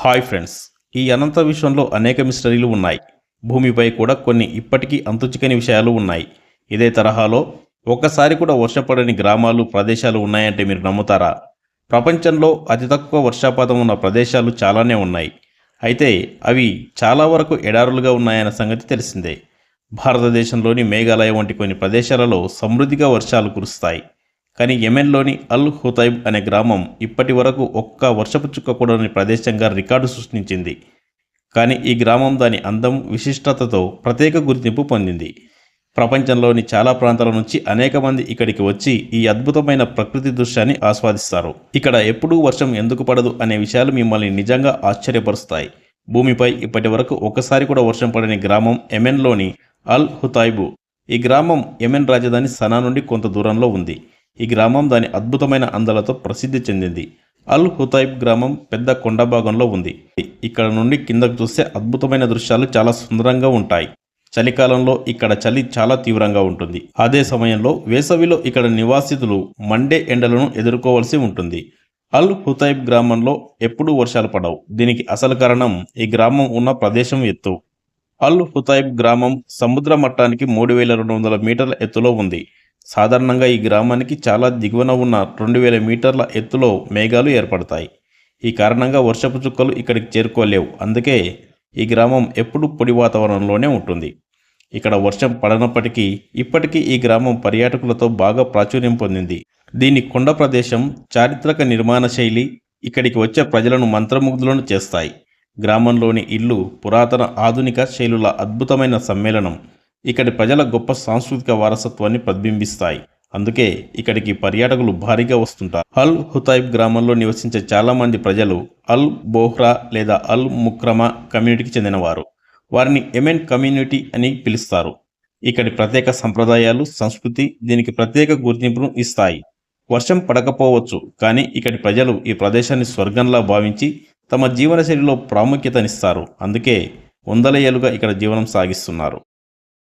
Hi friends ఈ అనంత విశ్వంలో అనేక మిస్టరీలు ఉన్నాయి. భూమిపై కూడా కొన్ని ఇప్పటికీ అంతుచికని విషయాలు ఉన్నాయి. ఇదే తరహాలో ఒక్కసారి కూడా వర్షం పడని గ్రామాలు ప్రదేశాలు ఉన్నాయంటే మీరు నమ్ముతారా? ప్రపంచంలో అతి తక్కువ వర్షపాతం ఉన్న ప్రదేశాలు చాలానే ఉన్నాయి. అయితే అవి చాలా వరకు ఎడారులుగా ఉన్నాయన్న సంగతి తెలిసిందే. భారతదేశంలోని మేఘాలయ వంటి కొన్ని ప్రదేశాలలో సమృద్ధిగా వర్షాలు కురుస్తాయి. కానీ యెమెన్లోని అల్ హుతైబ్ అనే గ్రామం ఇప్పటి వరకు ఒక్క వర్షపు చుక్కకూడని ప్రదేశంగా రికార్డు సృష్టించింది. కానీ ఈ గ్రామం దాని అందం విశిష్టతతో ప్రత్యేక గుర్తింపు పొందింది. ప్రపంచంలోని చాలా ప్రాంతాల నుంచి అనేక మంది ఇక్కడికి వచ్చి ఈ అద్భుతమైన ప్రకృతి దృశ్యాన్ని ఆస్వాదిస్తారు. ఇక్కడ ఎప్పుడూ వర్షం ఎందుకు పడదు అనే విషయాలు మిమ్మల్ని నిజంగా ఆశ్చర్యపరుస్తాయి. భూమిపై ఇప్పటి వరకు ఒక్కసారి కూడా వర్షం పడని గ్రామం యెమెన్లోని అల్ హుతాయిబు ఈ గ్రామం యెమెన్ రాజధాని సనా నుండి కొంత దూరంలో ఉంది. ఈ గ్రామం దాని అద్భుతమైన అందాలతో ప్రసిద్ధి చెందింది. అల్ హుతైబ్ గ్రామం పెద్ద కొండ భాగంలో ఉంది. ఇక్కడ నుండి కిందకు చూస్తే అద్భుతమైన దృశ్యాలు చాలా సుందరంగా ఉంటాయి. చలికాలంలో ఇక్కడ చలి చాలా తీవ్రంగా ఉంటుంది. అదే సమయంలో వేసవిలో ఇక్కడ నివాసితులు మండే ఎండలను ఎదుర్కోవాల్సి ఉంటుంది. అల్ హుతైబ్ గ్రామంలో ఎప్పుడూ వర్షాలు పడవు. దీనికి అసలు కారణం ఈ గ్రామం ఉన్న ప్రదేశం ఎత్తు. అల్ హుతైబ్ గ్రామం సముద్ర మట్టానికి మూడు వేల రెండు వందల మీటర్ల ఎత్తులో ఉంది. సాధారణంగా ఈ గ్రామానికి చాలా దిగువన ఉన్న రెండు వేల మీటర్ల ఎత్తులో మేఘాలు ఏర్పడతాయి. ఈ కారణంగా వర్షపు చుక్కలు ఇక్కడికి చేరుకోలేవు. అందుకే ఈ గ్రామం ఎప్పుడూ పొడి వాతావరణంలోనే ఉంటుంది. ఇక్కడ వర్షం పడనప్పటికీ ఇప్పటికీ ఈ గ్రామం పర్యాటకులతో బాగా ప్రాచుర్యం పొందింది. దీని కొండ ప్రదేశం చారిత్రక నిర్మాణ శైలి ఇక్కడికి వచ్చే ప్రజలను మంత్రముగ్ధులను చేస్తాయి. గ్రామంలోని ఇల్లు పురాతన ఆధునిక శైలుల అద్భుతమైన సమ్మేళనం. ఇక్కడి ప్రజల గొప్ప సాంస్కృతిక వారసత్వాన్ని ప్రతిబింబిస్తాయి. అందుకే ఇక్కడికి పర్యాటకులు భారీగా వస్తుంటారు. అల్ హుతైబ్ గ్రామంలో నివసించే చాలామంది ప్రజలు అల్ బోహ్రా లేదా అల్ ముక్రమా కమ్యూనిటీకి చెందినవారు. వారిని ఎమెన్ కమ్యూనిటీ అని పిలుస్తారు. ఇక్కడి ప్రత్యేక సంప్రదాయాలు సంస్కృతి దీనికి ప్రత్యేక గుర్తింపును ఇస్తాయి. వర్షం పడకపోవచ్చు కానీ ఇక్కడి ప్రజలు ఈ ప్రదేశాన్ని స్వర్గంలా భావించి తమ జీవనశైలిలో ప్రాముఖ్యతనిస్తారు. అందుకే వందల ఇక్కడ జీవనం సాగిస్తున్నారు.